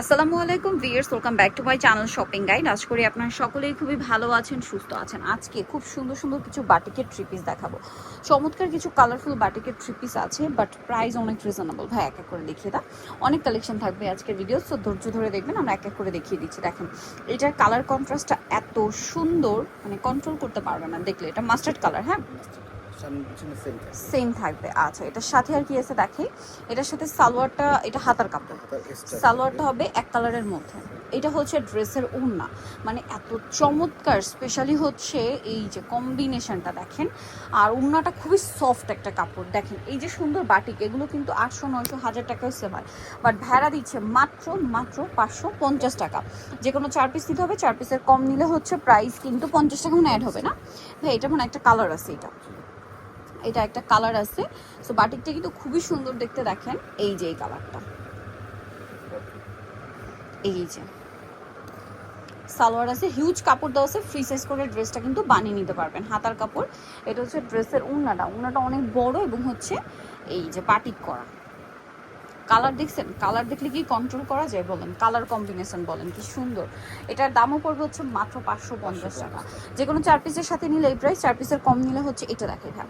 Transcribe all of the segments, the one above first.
আসসালামু আলাইকুম viewers welcome back to my channel shopping guide. আজ করি আপনারা সকলেই খুবই ভালো আছেন, সুস্থ আছেন। আজকে খুব সুন্দর সুন্দর কিছু বাটিকের থ্রি পিস দেখাবো। চমৎকার কিছু কালারফুল বাটিকের থ্রি পিস আছে বাট প্রাইস অনেক রিজনেবল ভাই, এক এক করে দেখিয়ে দাও। অনেক কালেকশন থাকবে আজকের ভিডিও সো ধৈর্য ধরে দেখবেন, আমরা এক এক করে দেখিয়ে দিচ্ছি। দেখেন, এটার কালার কন্ট্রাস্টটা এত সুন্দর মানে কন্ট্রোল করতে পারবে না। দেখলে এটা মাস্টার্ড কালার হ্যাঁ? সেম থাকবে। আচ্ছা এটার সাথে আর কি আছে দেখে এটার সাথে সালোয়ারটা এটা হাতার কাপড়। সালোয়ারটা হবে এক কালারের মধ্যে। এটা হচ্ছে ড্রেসের ওড়না। মানে এত চমৎকার স্পেশালি হচ্ছে এই যে কম্বিনেশনটা দেখেন। আর ওড়নাটা খুবই সফট একটা কাপড়। দেখেন এই যে সুন্দর বাটিক এগুলো কিন্তু আটশো নয়শো হাজার টাকায় সেল হয়। বাট ভেড়া দিচ্ছে মাত্র মাত্র পাঁচশো পঞ্চাশ টাকা। যে কোনো চার পিস নিতে হবে চার পিসের কম নিলে হচ্ছে প্রাইস কিন্তু পঞ্চাশ টাকা মানে অ্যাড হবে না। ভাই এটা মানে একটা কালার আছে এটা। এটা একটা কালার আছে। সো বাটিকটা কিন্তু খুবই সুন্দর দেখতে দেখেন। এই যে এই কালারটা এই যে। সালোয়ার আছে হিউজ কাপড় দেওয়া আছে ফ্রি সাইজ করে ড্রেসটা কিন্তু বানিয়ে নিতে পারবেন, হাতার কাপড়। এটা হচ্ছে ড্রেসের উন্নাটা। উন্নাটা অনেক বড় এবং হচ্ছে এই যে বাটিক করা। কালার দেখছেন? কালার দেখলে কি কন্ট্রোল করা যায় বলেন? কালার কম্বিনেশন বলেন, কি সুন্দর। এটার দামও পড়বে হচ্ছে মাত্র পাঁচশো পঞ্চাশ টাকা। যে কোনো চার পিসের সাথে নিলে এই প্রাইস চার পিসের কম নিলে হচ্ছে এটা দেখে হ্যাঁ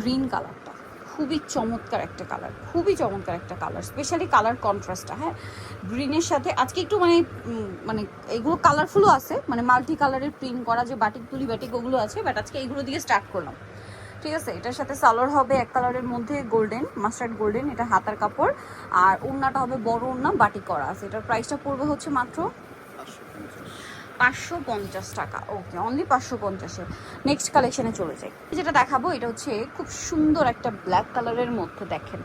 গ্রিন কালারটা খুবই চমৎকার একটা কালার খুবই চমৎকার একটা কালার স্পেশালি কালার কন্ট্রাস্টটা হ্যাঁ। গ্রিনের সাথে, আজকে একটু মানে মানে এগুলো কালারফুলও আছে মানে মাল্টি কালারের প্রিন্ট করা যে বাটিক তুলি বাটিক ওগুলো আছে বাট আজকে এইগুলো দিয়ে স্টার্ট করলাম। ঠিক আছে, এটার সাথে সালোয়ার হবে এক কালারের মধ্যে গোল্ডেন, মাস্টার্ড গোল্ডেন, এটা হাতার কাপড়। আর ওড়নাটা হবে বড় ওড়না বাটিক করা আছে। এটার প্রাইসটা পড়বে হচ্ছে মাত্র পাঁচশো পঞ্চাশ টাকা। ওকে অনলি পাঁচশো পঞ্চাশে। নেক্সট কালেকশনে চলে যাই। যেটা দেখাবো, এটা হচ্ছে খুব সুন্দর একটা ব্ল্যাক কালারের মধ্যে দেখেন।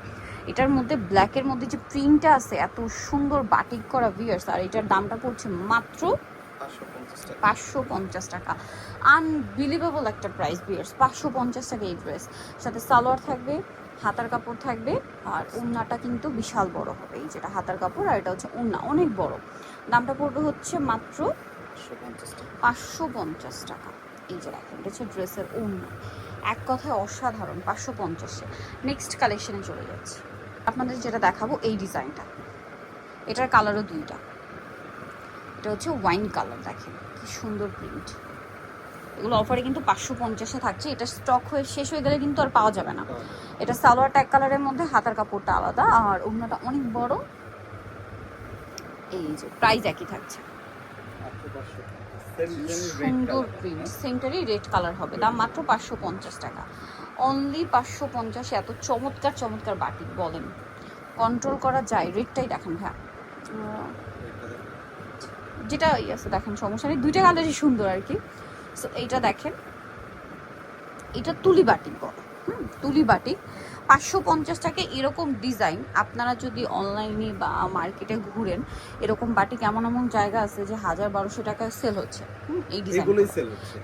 এটার মধ্যে ব্ল্যাকের মধ্যে যে প্রিন্টটা আছে, এত সুন্দর বাটিক করা ভিয়ার্স আর এটার দামটা পড়ছে মাত্র পাঁচশো পঞ্চাশ টাকা। আনবিলিভেবল একটা প্রাইস বিয়ার্স পাঁচশো পঞ্চাশ টাকা এই ড্রেস সাথে সালোয়ার থাকবে হাতার কাপড় থাকবে আর ওড়নাটা কিন্তু বিশাল বড় হবে। এই যেটা হাতার কাপড় আর এটা হচ্ছে ওড়না অনেক বড়। দামটা পড়বে হচ্ছে মাত্র পাঁচশো পঞ্চাশ টাকা। পাঁচশো পঞ্চাশ টাকা। এই যে দেখেন এটা হচ্ছে ড্রেসের ওড়না। এক কথায় অসাধারণ পাঁচশো পঞ্চাশে। নেক্সট কালেকশনে চলে যাচ্ছে। আপনাদের যেটা দেখাবো এই ডিজাইনটা এটার কালারও দুইটা। এটা হচ্ছে ওয়াইন কালার দেখেন কি সুন্দর প্রিন্ট এগুলো অফারে কিন্তু পাঁচশো পঞ্চাশে থাকছে এটা স্টক হয়ে শেষ হয়ে গেলে কিন্তু আর পাওয়া যাবে না। এটা সালোয়ার এক কালারের মধ্যে হাতার কাপড়টা আলাদা আর ওড়নাটা অনেক বড়। এই যে প্রাইস একই থাকছে। সুন্দর প্রিন্ট সেন্টারই রেড কালার হবে। দাম মাত্র পাঁচশো পঞ্চাশ টাকা। অনলি পাঁচশো পঞ্চাশে এত চমৎকার চমৎকার বাটিক বলেন। কন্ট্রোল করা যায় রেটটাই দেখেন হ্যাঁ। যেটা ইয়ে আছে, দেখেন, সমস্যা নেই। দুইটা কালারই সুন্দর আর কি। সো এইটা দেখেন। এটা তুলি বাটি বলে তুলি বাটিক পাঁচশো পঞ্চাশ টাকা এরকম ডিজাইন। আপনারা যদি অনলাইনে বা মার্কেটে ঘুরেন এরকম বাটিক এমন এমন জায়গা আছে যে হাজার বারোশো টাকায় সেল হচ্ছে? হুম এই ডিজাইন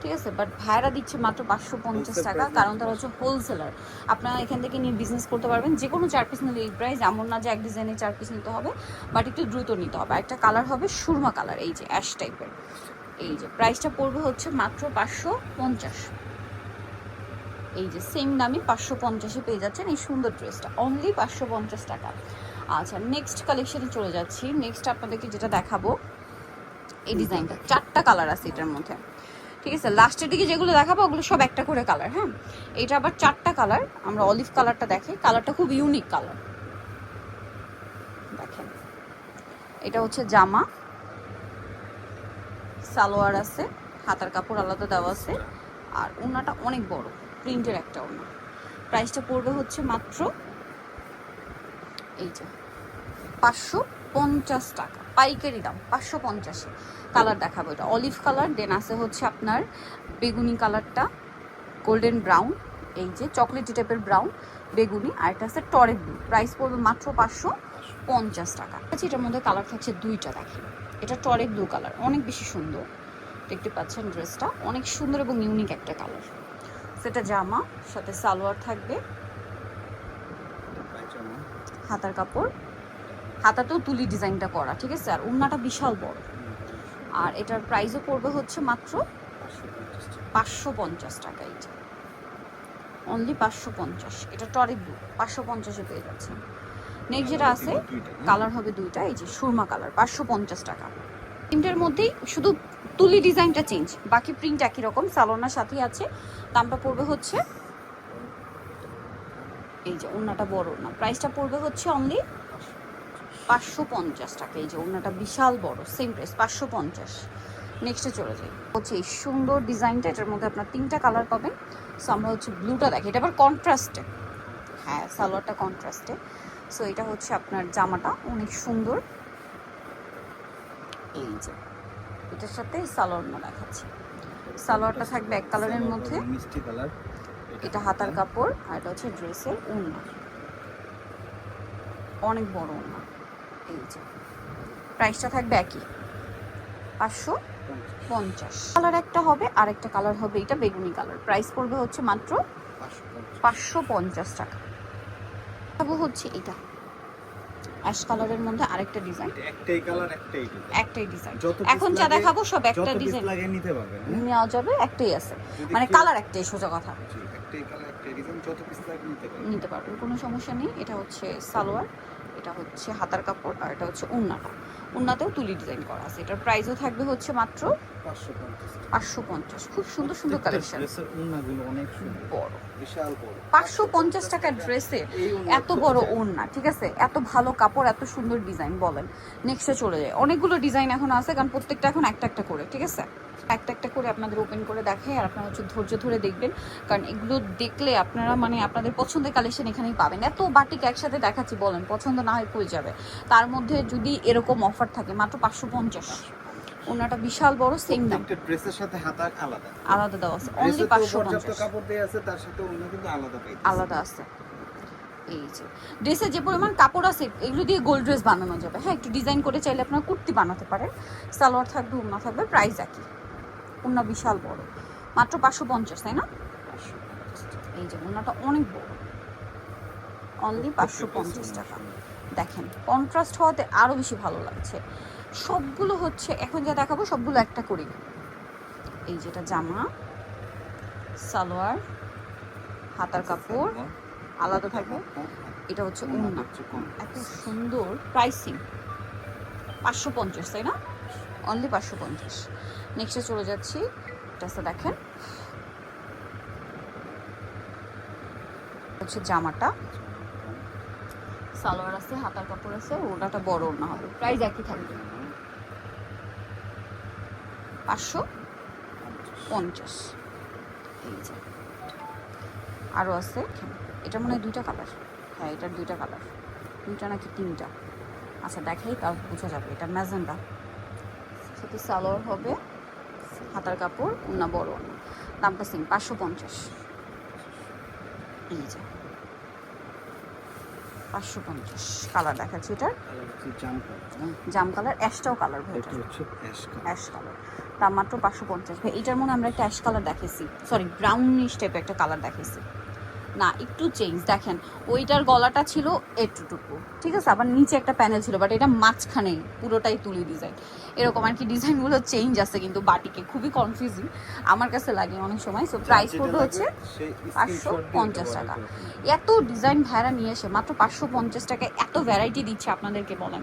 ঠিক আছে বাট ভাইরা দিচ্ছে মাত্র পাঁচশো পঞ্চাশ টাকা কারণ তারা হচ্ছে হোলসেলার আপনারা এখান থেকে নিয়ে বিজনেস করতে পারবেন যে কোনো চার পিস নিলে এই প্রাইস এমন না যে এক ডিজাইনে চার পিস নিতে হবে বাট একটু দ্রুত নিতে হবে। একটা কালার হবে সুরমা কালার এই যে অ্যাশ টাইপের এই যে প্রাইসটা পড়বে হচ্ছে মাত্র পাঁচশো পঞ্চাশ। এই যে সেম দামে পাঁচশো পঞ্চাশে পেয়ে যাচ্ছেন এই সুন্দর ড্রেসটা অনলি পাঁচশো পঞ্চাশ টাকা। আচ্ছা নেক্সট কালেকশনে চলে যাচ্ছি। নেক্সট আপনাদেরকে যেটা দেখাবো, এই ডিজাইনটা চারটা কালার আছে এটার মধ্যে। ঠিক আছে লাস্টের দিকে যেগুলো দেখাবো, ওগুলো সব একটা করে কালার হ্যাঁ? এটা আবার চারটা কালার আমরা অলিভ কালারটা দেখি। কালারটা খুব ইউনিক কালার দেখেন, এটা হচ্ছে জামা। সালোয়ার আছে, হাতার কাপড় আলাদা দেওয়া আছে। আর ওনাটা অনেক বড়। প্রিন্টের একটা ওনা প্রাইসটা পড়বে হচ্ছে মাত্র এই যে পাঁচশো পঞ্চাশ টাকা। পাইকারি দাম, পাঁচশো পঞ্চাশে। কালার দেখাবো এটা। অলিভ কালার, দেন আছে হচ্ছে আপনার বেগুনি কালারটা, গোল্ডেন ব্রাউন, এই যে চকলেটি টাইপের ব্রাউন, বেগুনি, আর এটা আছে টরে ব্লু। প্রাইস পড়বে মাত্র পাঁচশো পঞ্চাশ টাকা। আচ্ছা এটার মধ্যে কালার থাকছে দুইটা, দেখেন। এটা টরে ব্লু কালার, অনেক বেশি সুন্দর। দেখতে পাচ্ছেন ড্রেসটা, অনেক সুন্দর এবং ইউনিক একটা কালার। সেটা জামা সাথে সালোয়ার থাকবে। হাতার কাপড়। হাতাতেও তুলি ডিজাইনটা করা ঠিক আছে? আর উন্নাটা বিশাল বড়। আর এটার প্রাইসও পড়বে হচ্ছে মাত্র পাঁচশো পঞ্চাশ টাকা টাকা এইটা অনলি পাঁচশো পঞ্চাশ। এটা টরে ব্লু পাঁচশো পঞ্চাশে পেয়ে যাচ্ছে নেক্সট যেটা আছে কালার হবে দুইটা এই যে সুরমা কালার পাঁচশো পঞ্চাশ টাকা। তিনটের মধ্যেই শুধু তুলি ডিজাইনটা চেঞ্জ বাকি প্রিন্ট একই রকম সালোনার সাথেই আছে। দামটা পড়বে হচ্ছে, এই যে ওড়নাটা বড় না প্রাইসটা পড়বে হচ্ছে অনলি পাঁচশো পঞ্চাশ টাকা। এই যে ওড়নাটা বিশাল বড় সেম প্রাইস পাঁচশো পঞ্চাশ। নেক্সটে চলে যাই। হচ্ছে এই সুন্দর ডিজাইনটা, এটার মধ্যে আপনার তিনটা কালার পাবেন। সো আমরা হচ্ছে ব্লুটা দেখি। এটা আবার কন্ট্রাস্টে হ্যাঁ সালোয়ারটা কন্ট্রাস্টে সো এটা হচ্ছে আপনার জামাটা। অনেক সুন্দর। এই যে। এটার সাথে সালোয়ারটা দেখাচ্ছি। সালোয়ারটা থাকবে এক কালারের মধ্যে। মিষ্টি কালার। এটা হাতার কাপড় আর এটা হচ্ছে ড্রেসের ওড়না। অনেক বড় ওড়না। এই যে। প্রাইসটা থাকবে একই। পাঁচশো পঞ্চাশ। কালার একটা হবে আর একটা কালার হবে এটা বেগুনি কালার। প্রাইস পড়বে হচ্ছে মাত্র পাঁচশো পঞ্চাশ। টাকা। হচ্ছে এটা। অ্যাশ কালারের মধ্যে আরেকটা ডিজাইন। একটাই কালার একটাই ডিজাইন। একটাই ডিজাইন। এখন যা দেখাবো সব একটা ডিজাইন। লাগে নিতে পারবেন হ্যাঁ? নেওয়া যাবে একটাই আছে। মানে কালার একটাই সোজা কথা। একটাই কালার একটাই ডিজাইন যত পিস লাগে নিতে পারবে। নিতে পারবে কোনো সমস্যা নেই। এটা হচ্ছে সালোয়ার এটা হচ্ছে হাতার কাপড় আর এটা হচ্ছে উন্নাটা উন্নাতেও তুলি ডিজাইন করা আছে। এটার প্রাইসও থাকবে হচ্ছে মাত্র 550 টাকা। পাঁচশো পঞ্চাশ। খুব সুন্দর সুন্দর কালেকশন ড্রেসের ওড়নাগুলো অনেক সুন্দর। বড়। বিশাল বড়। পাঁচশো পঞ্চাশ টাকার ড্রেসে এত বড় ওড়না ঠিক আছে? এত ভালো কাপড় এত সুন্দর ডিজাইন বলেন। নেক্সটে চলে যায় অনেকগুলো ডিজাইন এখন আছে কারণ প্রত্যেকটা এখন একটা একটা করে ঠিক আছে? একটা একটা করে আপনাদের ওপেন করে দেখাই আর আপনারা হচ্ছে ধৈর্য ধরে দেখবেন। কারণ এগুলো দেখলে আপনারা মানে আপনাদের পছন্দের কালেকশন এখানেই পাবেন। এত বাটিক একসাথে দেখাচ্ছি বলেন পছন্দ না হয় হয়ে যাবে? তার মধ্যে যদি এরকম অফার থাকে মাত্র পাঁচশো পঞ্চাশ। ওনাটা বিশাল বড় সেম দাম। ড্রেসের সাথে হাতার আলাদা। আলাদা দেওয়া আছে। অনলি ড্রেসে তো পাঁচশো পর্যাপ্ত পঞ্চাশ কাপড় দেয়া আছে তার সাথে অন্য কিন্তু আলাদা পাই আলাদা আছে। এই যে ড্রেসে যে পরিমাণ কাপড় আছে এগুলো দিয়ে গোল্ড ড্রেস বানানো যাবে। হ্যাঁ একটু ডিজাইন করে চাইলে আপনারা কুর্তি বানাতে পারেন। সালোয়ার থাকবে উন্না থাকবে প্রাইস একই। উন্না বিশাল বড়। মাত্র পাঁচশো পঞ্চাশ তাই না? এই যে উন্নাটা অনেক বড়। অনলি পাঁচশো পঞ্চাশ টাকা। দেখেন কন্ট্রাস্ট হওয়াতে আরও বেশি ভালো লাগছে। সবগুলো হচ্ছে এখন যা দেখাবো সবগুলো একটা করি এই যেটা জামা সালোয়ার হাতার কাপড় আলাদা থাকবে। এটা হচ্ছে উন্না এত সুন্দর প্রাইসিং পাঁচশো পঞ্চাশ তাই না? অনলি পাঁচশো পঞ্চাশ। নেক্সটে চলে যাচ্ছি। ড্রেসটা দেখেন। হচ্ছে জামাটা। সালোয়ার আছে, হাতার কাপড় আছে ওটাটা বড় না হবে। প্রাইস একই থাকবে। পাঁচশো পঞ্চাশ। এই যে। আরও আছে। এটা মনে হয় দুইটা কালার হ্যাঁ এটার দুইটা কালার দুইটা নাকি তিনটা? আচ্ছা দেখাই, তাও বোঝা যাবে। এটা ম্যাজেন্ডা সাথে সালোয়ার হবে। হাতার কাপড় না বড় না দামটা সেম পাঁচশো পঞ্চাশ। এই যে। পাঁচশো পঞ্চাশ। কালার দেখাচ্ছি এটা জাম কালার অ্যাশটাও কালার ভাই অ্যাশ কালার। দাম মাত্র পাঁচশো পঞ্চাশ। ভাই এটার মনে আমরা একটা অ্যাশ কালার দেখেছি সরি ব্রাউনিশ টাইপের একটা কালার দেখেছি না একটু চেঞ্জ দেখেন। ওইটার গলাটা ছিল এটুটুকু ঠিক আছে আবার নিচে একটা প্যানেল ছিল বাট এটা মাঝখানে পুরোটাই তুলি ডিজাইন এরকম আর কি ডিজাইনগুলো চেঞ্জ আছে কিন্তু বাটিকে খুবই কনফিউজিং আমার কাছে লাগে অনেক সময় সো প্রাইস পড়বে হচ্ছে পাঁচশো পঞ্চাশ টাকা। এত ডিজাইন ভ্যারা নিয়ে এসে মাত্র পাঁচশো পঞ্চাশ টাকায় এত ভ্যারাইটি দিচ্ছে আপনাদেরকে বলেন।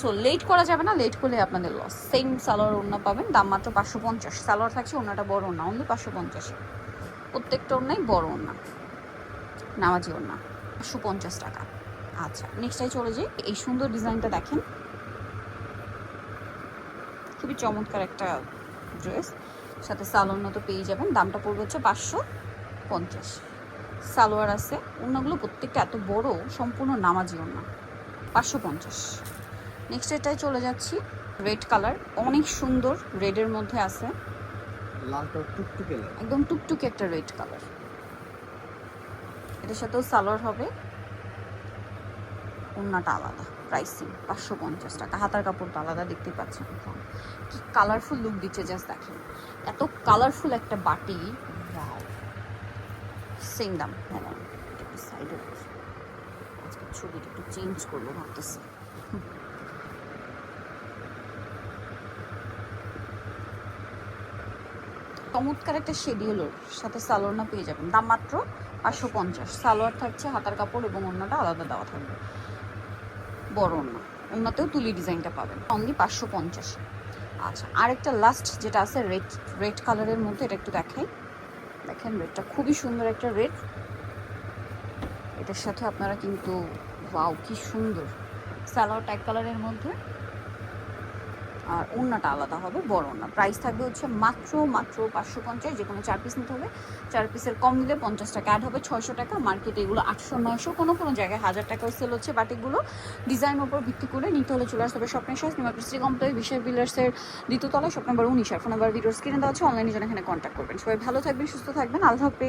সো লেট করা যাবে না লেট করলে আপনাদের লস সেম সালোয়ার অন্য পাবেন দাম মাত্র পাঁচশো পঞ্চাশ। সালোয়ার থাকছে ওড়নাটা বড় ওড়না অন্য পাঁচশো পঞ্চাশ। প্রত্যেকটা অন্যায় বড় ওড়না। নামাজি ওড়না পাঁচশো পঞ্চাশ টাকা। আচ্ছা নেক্সটাই চলে যাই। এই সুন্দর ডিজাইনটা দেখেন। খুবই চমৎকার একটা ড্রেস। সাথে সালোয়ার তো পেয়ে যাবেন। দামটা পড়বে হচ্ছে পাঁচশো পঞ্চাশ। সালোয়ার আছে। ওড়নাগুলো প্রত্যেকটা এত বড় সম্পূর্ণ নামাজি ওড়না। পাঁচশো পঞ্চাশ। নেক্সট এটাই চলে যাচ্ছি। রেড কালার অনেক সুন্দর রেডের মধ্যে আছে। লালটা টুকটুকে একদম টুকটুকে একটা রেড কালার এটার সাথেও সালোয়ার হবে। ওড়নাটা আলাদা প্রাইসিং পাঁচশো পঞ্চাশ টাকা। হাতার কাপড়টা আলাদা দেখতে পাচ্ছেন কি কালারফুল লুক দিচ্ছে জাস্ট দেখেন। এত কালারফুল একটা বাটি। সেম দাম। একটু সাইডে ছবিটা একটু চেঞ্জ করব, ভাবতেছি। চমৎকার একটা শেডিউলোর সাথে সালোয়ার পেয়ে যাবেন। দাম মাত্র পাঁচশো পঞ্চাশ। সালোয়ার থাকছে, হাতার কাপড় এবং অন্যটা আলাদা দেওয়া থাকবে। বড় ওড়না ওড়নাতেও তুলি ডিজাইনটা পাবেন। অনলি পাঁচশো পঞ্চাশ। আচ্ছা আরেকটা লাস্ট যেটা আছে রেড রেড কালারের মধ্যে এটা একটু দেখাই। দেখেন রেডটা খুবই সুন্দর একটা রেড এটার সাথে আপনারা কিন্তু ওয়াও কি সুন্দর। সালোয়ার টাইপ কালারের মধ্যে আর ওড়নাটা আলাদা হবে, বড় ওড়না। প্রাইস থাকবে হচ্ছে মাত্র মাত্র পাঁচশো পঞ্চাশ, যে কোনো চার পিস নিতে হবে। চার পিসের কম নিলে পঞ্চাশ টাকা। অ্যাড হবে ছয়শো টাকা। মার্কেটে এগুলো আটশো, নয়শো, কোনো কোনো জায়গায় হাজার টাকাও সেল হচ্ছে। বাটিকগুলো ডিজাইনের ওপর ভিত্তি করে নিতে হলে চলে আসতে হবে স্বপ্নের সাজ নিমা কৃষ্টি কমপ্লেক্স বিশেষ বিল্ডার্সের দ্বিতীয় তলায়। স্বপ্ন নাম্বার উনিশ, আর ফোন নাম্বার ভিডিওর স্ক্রিনে দেওয়া আছে। অনলাইনে যেন এখানে কন্ট্যাক্ট করবেন। সবাই ভালো থাকবেন, সুস্থ থাকবেন। আল্লাহ হাফেজ।